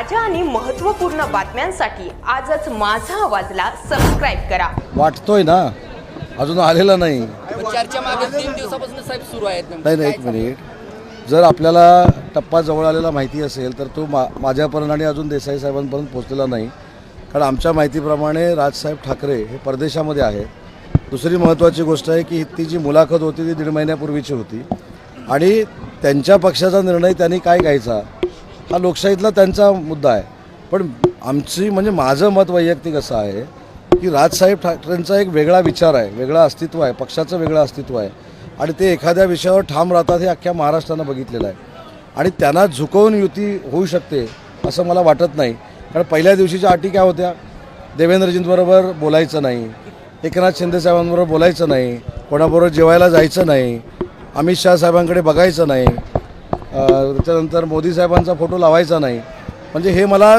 ताज्या आणि महत्त्वपूर्ण बातम्यांसाठी आजच माझा आवाजला सबस्क्राईब करा. वाटतोय ना? अजून आलेला नाही. चर्चा मागे तीन दिवसापासून साहेब सुरू आहेत नाही नाही एक मिनिट. जर आपल्याला टप्पा जवळ आलेला माहिती असेल तर तो मा माझ्यापर्यंत आणि अजून देसाई साहेबांपर्यंत पोहोचलेला नाही. कारण आमच्या माहितीप्रमाणे राजसाहेब ठाकरे हे परदेशामध्ये आहेत. दुसरी महत्त्वाची गोष्ट आहे की ती जी मुलाखत होती ती दीड महिन्यापूर्वीची होती. आणि त्यांच्या पक्षाचा निर्णय त्यांनी काय घ्यायचा? हा लोकशाहीतला त्यांचा मुद्दा आहे. पण आमची म्हणजे माझं मत वैयक्तिक असं आहे की राजसाहेब ठाकरेंचा एक वेगळा विचार आहे वेगळं अस्तित्व आहे पक्षाचं वेगळं अस्तित्व आहे. आणि ते एखाद्या विषयावर ठाम राहतात हे अख्ख्या महाराष्ट्रानं बघितलेलं आहे. आणि त्यांना झुकवून युती होऊ शकते असं मला वाटत नाही. कारण पहिल्या दिवशीच्या अटी काय होत्या? देवेंद्रजींबरोबर बोलायचं नाही. एकनाथ शिंदेसाहेबांबरोबर बोलायचं नाही. कोणाबरोबर जेवायला जायचं नाही. अमित शहा साहेबांकडे बघायचं नाही. त्याच्यानंतर मोदी साहेबांचा फोटो लावायचा नाही. म्हणजे हे मला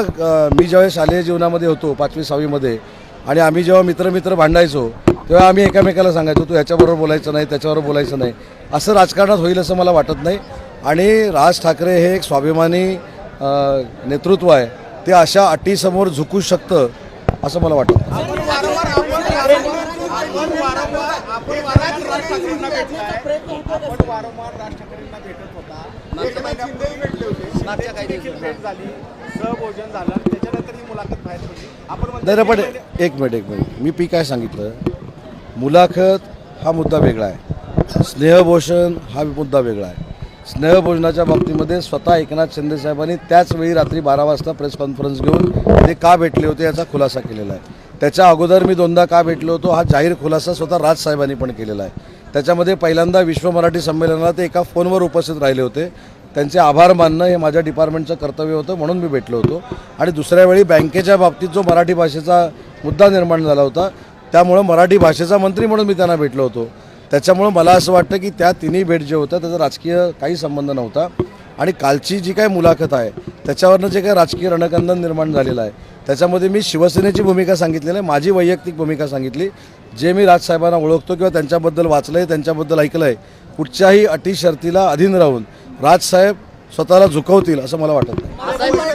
मी ज्यावेळेस शालेय जीवनामध्ये होतो पाचवी सहावीमध्ये आणि आम्ही जेव्हा मित्र मित्र भांडायचो तेव्हा आम्ही एकामेकाला सांगायचो तू ह्याच्याबरोबर बोलायचं नाही त्याच्याबरोबर बोलायचं नाही. असं राजकारणात होईल असं मला वाटत नाही. आणि राज ठाकरे हे एक स्वाभिमानी नेतृत्व आहे. ते अशा अटीसमोर झुकू शकतं असं मला वाटतं. आपण वारंवार आपण वारंवार राज ठाकरेंना भेटलाय आपण वारंवार राज ठाकरेंना भेटत होता. एकनाथ शिंदेही भेटले होते. मागच्या काही देखील भेट झाली. सहभोजन झालं. त्याच्यानंतर ही मुलाखत बाहेर पडली. आपण नाही पण एक मिनिट एक मिनिट. मी पी काय सांगितलं? मुलाखत हा मुद्दा वेगळा आहे. स्नेहभूषण हा मुद्दा वेगळा आहे. स्नेहभोजनाच्या बाबतीमध्ये स्वतः एकनाथ शिंदे साहेबांनी त्याच वेळी रात्री बारा वाजता प्रेस कॉन्फरन्स घेऊन ते का भेटले होते याचा खुलासा केलेला आहे. त्याच्या अगोदर मी दोनदा का भेटलो होतो हा जाहीर खुलासा स्वतः राजसाहेबांनी पण केलेला आहे. त्याच्यामध्ये पहिल्यांदा विश्व मराठी संमेलनाला ते एका फोनवर उपस्थित राहिले होते. त्यांचे आभार मानणं हे माझ्या डिपार्टमेंटचं कर्तव्य होतं म्हणून मी भेटलो होतो. आणि दुसऱ्या वेळी बँकेच्या बाबतीत जो मराठी भाषेचा मुद्दा निर्माण झाला होता त्यामुळं मराठी भाषेचा मंत्री म्हणून मी त्यांना भेटलो होतो. त्याच्यामुळं मला असं वाटतं की त्या तिन्ही भेट जे होत्या त्याचा राजकीय काही संबंध नव्हता. आणि कालची जी काही मुलाखत आहे त्याच्यावरनं जे काही राजकीय रणकंदन निर्माण झालेलं आहे त्याच्यामध्ये मी शिवसेनेची भूमिका सांगितलेली आहे माझी वैयक्तिक भूमिका सांगितली. जे मी राजसाहेबांना ओळखतो किंवा त्यांच्याबद्दल वाचलं आहे त्यांच्याबद्दल ऐकलं आहे कुठच्याही अटी शर्तीला अधीन राहून राजसाहेब स्वतःला झुकवतील असं मला वाटत नाही.